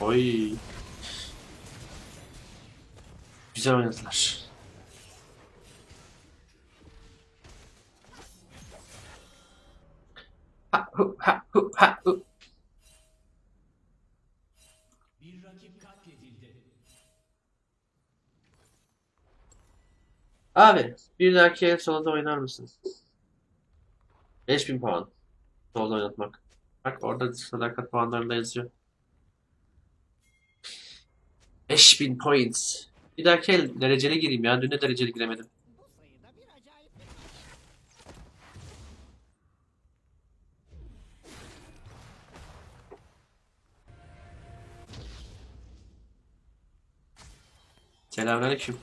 Oy. Güzel oynadılar. Ha hu ha hu ha hu. Abi bir dahaki el solda oynar mısın? 5000 puan. Solda oynatmak. Bak orada sadakat puanlarında yazıyor. 5000 points. Bir dahaki el dereceli gireyim ya. Dün de dereceli giremedim. Selamünaleyküm.